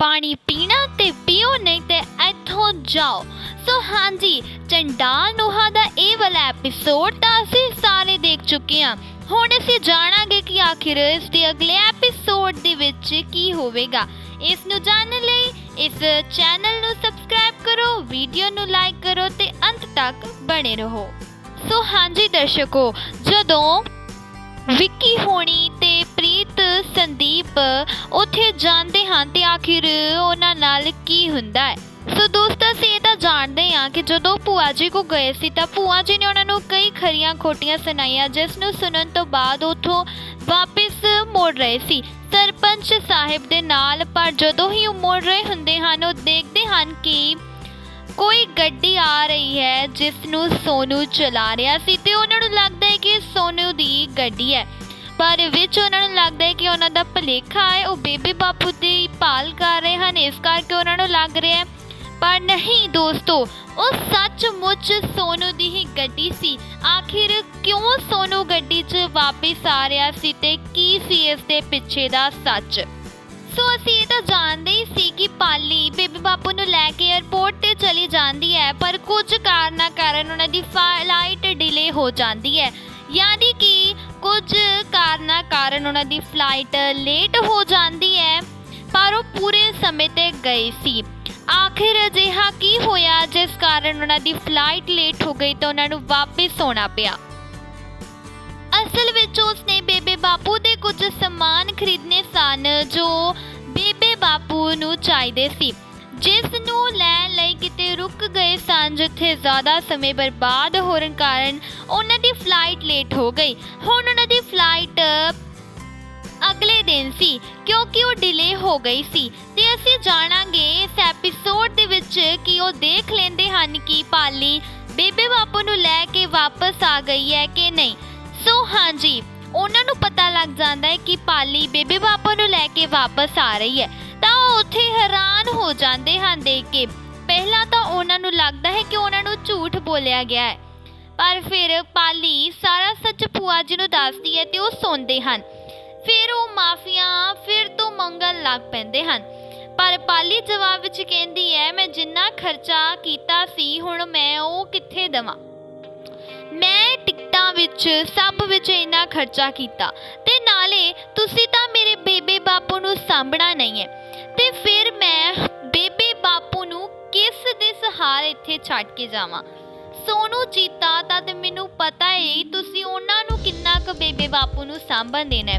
ਪਾਣੀ ਪੀਣਾ ਤੇ ਪੀਓ, ਨਹੀਂ ਤੇ ਇੱਥੋਂ ਜਾਓ। ਸੋ ਹਾਂਜੀ, ਚੰਡਾਲ ਨੋਹਾ ਦਾ ਇਹ ਵਾਲਾ ਐਪੀਸੋਡ ਤਾਂ ਅਸੀਂ ਸਾਰੇ ਦੇਖ ਚੁੱਕੇ ਹਾਂ। ਹੁਣ ਅਸੀਂ ਜਾਣਾਂਗੇ ਕਿ ਆਖਿਰ ਇਸ ਦੇ ਅਗਲੇ ਐਪੀਸੋਡ ਦੇ ਵਿੱਚ ਕੀ ਹੋਵੇਗਾ। ਇਸ ਨੂੰ ਜਾਣਨ ਲਈ ਇਸ ਚੈਨਲ ਨੂੰ ਸਬਸਕ੍ਰਾਈਬ ਕਰੋ ਵੀਡੀਓ ਨੂੰ ਲਾਈਕ ਕਰੋ ਤੇ ਅੰਤ ਤੱਕ ਬਣੇ ਰਹੋ। ਸੋ ਹਾਂਜੀ ਦਰਸ਼ਕੋ, ਜਦੋਂ ਵਿੱਕੀ ਹੋਣੀ ਤੇ ਪ੍ਰੀਤ ਸੰਦੀਪ ਉੱਥੇ ਜਾਂਦੇ ਹਨ ਤੇ ਆਖਿਰ ਉਹਨਾਂ ਨਾਲ ਕੀ ਹੁੰਦਾ ਹੈ? ਸੋ ਦੋਸਤੋ, ਅਸੀਂ ਇਹ ਤਾਂ ਜਾਣਦੇ ਹਾਂ ਕਿ ਜਦੋਂ ਭੂਆ ਜੀ ਕੋ ਗਏ ਸੀ ਤਾਂ ਭੂਆ ਜੀ ਨੇ ਉਹਨਾਂ ਨੂੰ ਕਈ ਖਰੀਆਂ ਖੋਟੀਆਂ ਸੁਣਾਈਆਂ, ਜਿਸ ਨੂੰ ਸੁਣਨ ਤੋਂ ਬਾਅਦ ਉੱਥੋਂ ਵਾਪਸ ਮੁੜ ਰਹੇ ਸੀ। ਸਰਪੰਚ ਸਾਹਿਬ ਦੇ ਨਾਲ, ਪਰ ਜਦੋਂ ਹੀ ਉਹ ਮੁੜ ਰਹੇ ਹੁੰਦੇ ਹਨ, ਉਹ ਦੇਖਦੇ ਹਨ ਕਿ ਕੋਈ ਗੱਡੀ ਆ ਰਹੀ ਹੈ, ਜਿਸ ਨੂੰ ਸੋਨੂ ਚਲਾ ਰਿਹਾ ਸੀ ਤੇ ਉਹਨਾਂ ਨੂੰ ਲੱਗਦਾ ਹੈ ਕਿ ਸੋਨੂ ਦੀ ਗੱਡੀ ਹੈ। ਪਰ ਵਿੱਚ ਉਹਨਾਂ ਨੂੰ ਲੱਗਦਾ ਹੈ ਕਿ ਉਹਨਾਂ ਦਾ ਭਲੇਖਾ ਹੈ, ਉਹ ਬੇਬੀ ਬਾਪੂ ਦੀ ਭਾਲ ਕਰ ਰਹੇ ਹਨ, ਇਸ ਕਰਕੇ ਉਹਨਾਂ ਨੂੰ ਲੱਗ ਰਿਹਾ ਹੈ। ਪਰ ਨਹੀਂ ਦੋਸਤੋ, ਉਹ ਸੱਚਮੁੱਚ ਸੋਨੂ ਦੀ ਹੀ ਗੱਡੀ ਸੀ। ਆਖਿਰ ਕਿਉਂ ਸੋਨੂ ਗੱਡੀ 'ਚ ਵਾਪਸ ਆ ਰਿਹਾ ਸੀ ਤੇ ਕੀ ਸੀ ਇਸ ਦੇ ਪਿੱਛੇ ਦਾ ਸੱਚ? ਸੋ ਅਸੀਂ ਇਹ ਤਾਂ ਜਾਣਦੇ ਹੀ ਸੀ ਕਿ ਪਾਲੀ ਬੇਬੀ ਬਾਪੂ ਨੂੰ ਲੈ ਕੇ 에ਅਰਪੋਰਟ ਤੇ ਚਲੀ ਜਾਂਦੀ ਹੈ, ਪਰ ਕੁਝ ਕਾਰਨਾਂ ਕਾਰਨ ਉਹਨਾਂ ਦੀ ਫਲਾਈਟ ਡਿਲੇ ਹੋ ਜਾਂਦੀ ਹੈ। ਯਾਨੀ ਕਿ ਕੁਝ ਕਾਰਨਾਂ ਕਾਰਨ ਉਹਨਾਂ ਦੀ ਫਲਾਈਟ ਲੇਟ ਹੋ ਜਾਂਦੀ ਹੈ, ਪਰ ਉਹ ਪੂਰੇ ਸਮੇਂ ਤੇ ਗਏ ਸੀ। ਆਖਿਰ ਅਜਿਹਾ ਕੀ ਹੋਇਆ, ਜਿਸ ਕਾਰਨ ਉਹਨਾਂ ਦੀ ਫਲਾਈਟ ਲੇਟ ਹੋ ਗਈ ਤਾਂ ਉਹਨਾਂ ਨੂੰ ਵਾਪਸ ਆਉਣਾ ਪਿਆ। ਅਸਲ ਵਿੱਚ ਉਸਨੇ ਬੇਬੇ ਬਾਪੂ ਦੇ ਕੁਝ ਸਮਾਨ ਖਰੀਦਨੇ ਸਨ, ਜੋ ਬੇਬੇ ਬਾਪੂ ਨੂੰ ਚਾਹੀਦੇ ਸੀ, ਜਿਸ ਨੂੰ ਲੈ ਕਿਤੇ ਰੁਕ ਗਏ ਸਨ ਜਿੱਥੇ ਜ਼ਿਆਦਾ ਸਮੇਂ ਬਰਬਾਦ ਹੋਣ ਕਾਰਨ ਉਹਨਾਂ ਦੀ ਫਲਾਈਟ ਲੇਟ ਹੋ ਗਈ। ਹੁਣ ਉਹਨਾਂ ਦੀ ਫਲਾਈਟ ਅਗਲੇ ਦਿਨ ਸੀ, ਕਿਉਂਕਿ ਉਹ ਡਿਲੇ ਹੋ ਗਈ ਸੀ। ਤੇ ਅਸੀਂ ਜਾਣਾਂਗੇ ਇਸ ਐਪੀਸੋਡ ਦੇ ਵਿੱਚ ਕਿ ਉਹ ਦੇਖ ਲੈਂਦੇ ਹਨ ਕਿ ਪਾਲੀ ਬੇਬੇ ਬਾਪੂ ਨੂੰ ਲੈ ਕੇ ਵਾਪਸ ਆ ਗਈ ਹੈ ਕਿ ਨਹੀਂ। ਸੋ ਹਾਂਜੀ, ਉਹਨਾਂ ਨੂੰ ਪਤਾ ਲੱਗ ਜਾਂਦਾ ਹੈ ਕਿ ਪਾਲੀ ਬੇਬੇ ਬਾਪੂ ਨੂੰ ਲੈ ਕੇ ਵਾਪਸ ਆ ਰਹੀ ਹੈ। ਤਾਂ ਉਹ ਉੱਥੇ ਹੈਰਾਨ ਹੋ ਜਾਂਦੇ ਹਨ ਦੇਖ ਕੇ। ਪਹਿਲਾਂ ਤਾਂ ਉਹਨਾਂ ਨੂੰ ਲੱਗਦਾ ਹੈ ਕਿ ਉਹਨਾਂ ਨੂੰ ਝੂਠ ਬੋਲਿਆ ਗਿਆ ਹੈ। ਪਰ ਫਿਰ ਪਾਲੀ ਸਾਰਾ ਸੱਚ ਭੂਆ ਜੀ ਨੂੰ ਦੱਸਦੀ ਹੈ ਤੇ ਉਹ ਸੁਣਦੇ ਹਨ। ਫਿਰ ਉਹ ਮਾਫੀਆਂ, ਫਿਰ ਤੋਂ ਮੰਗਣ ਲੱਗ ਪੈਂਦੇ ਹਨ। ਪਰ ਪਾਲੀ ਜਵਾਬ ਵਿੱਚ ਕਹਿੰਦੀ ਹੈ, ਮੈਂ ਜਿੰਨਾ ਖਰਚਾ ਕੀਤਾ ਸੀ, ਹੁਣ ਮੈਂ ਉਹ ਕਿੱਥੇ ਦਵਾਂ? ਮੈਂ ਟਿਕਟਾਂ ਵਿੱਚ ਸਭ ਵਿੱਚ ਇੰਨਾ ਖਰਚਾ ਕੀਤਾ। ਤੇ ਨਾਲੇ ਤੁਸੀਂ ਤਾਂ ਮੇਰੇ ਬੇਬੇ ਬਾਪੂ ਨੂੰ ਸਾਂਭਣਾ ਨਹੀਂ ਹੈ। ਤੇ ਫਿਰ ਮੈਂ ਕਿਸ ਇੱਥੇ ਛੱਡ ਕੇ ਜਾਵਾਂ। ਸੋਨੂ, ਜੀਤਾ ਤਾਂ ਮੈਨੂੰ ਪਤਾ ਹੈ ਤੁਸੀਂ ਉਹਨਾਂ ਨੂੰ ਕਿੰਨਾ ਕੁ ਬੇਬੇ ਬਾਪੂ ਨੂੰ ਸਾਂਭਣ ਦੇਣਾ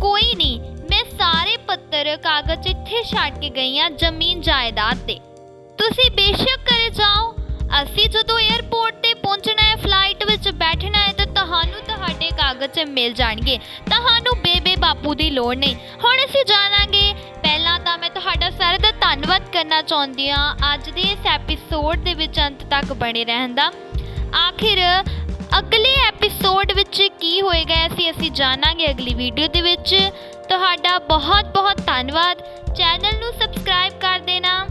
ਕੋਈ ਨਹੀਂ, ਮੈਂ ਸਾਰੇ ਪੱਤਰ ਕਾਗਜ਼ ਇੱਥੇ ਛੱਡ ਕੇ ਗਈ ਹਾਂ ਜ਼ਮੀਨ ਜਾਇਦਾਦ ਤੇ। ਤੁਸੀਂ ਬੇਸ਼ੱਕ ਕਰੇ ਜਾਓ। ਅਸੀਂ ਜਦੋਂ 에ਅਰਪੋਰਟ ਤੇ ਪਹੁੰਚਣਾ ਹੈ ਫਲਾਈਟ ਵਿੱਚ ਬੈਠਣਾ ਹੈ, ਤਾਂ ਤੁਹਾਨੂੰ ਤੁਹਾਡੇ ਕਾਗਜ਼ ਮਿਲ ਜਾਣਗੇ। ਤੁਹਾਨੂੰ ਬੇਬੇ ਬਾਪੂ ਦੀ ਲੋੜ ਨਹੀਂ। ਹੁਣ ਅਸੀਂ ਜਾਣਾਂਗੇ। ਪਹਿਲਾਂ ਤਾਂ ਮੈਂ ਤੁਹਾਡਾ ਸਾਰਾ ਧੰਨਵਾਦ ਕਰਨਾ ਚਾਹੁੰਦੀ ਹਾਂ ਅੱਜ ਦੇ ਇਸ ਐਪੀਸੋਡ ਦੇ ਵਿੱਚ ਅੰਤ ਤੱਕ ਬਣੇ ਰਹਿਣ ਦਾ। ਆਖਿਰ ਅਗਲੇ ਐਪੀਸੋਡ ਵਿੱਚ ਕੀ ਹੋਏਗਾ ਅਸੀਂ ਅਸੀਂ ਜਾਣਾਂਗੇ ਅਗਲੀ ਵੀਡੀਓ ਦੇ ਵਿੱਚ। ਤੁਹਾਡਾ ਬਹੁਤ ਬਹੁਤ ਧੰਨਵਾਦ। ਚੈਨਲ ਨੂੰ ਸਬਸਕ੍ਰਾਈਬ ਕਰ ਦੇਣਾ।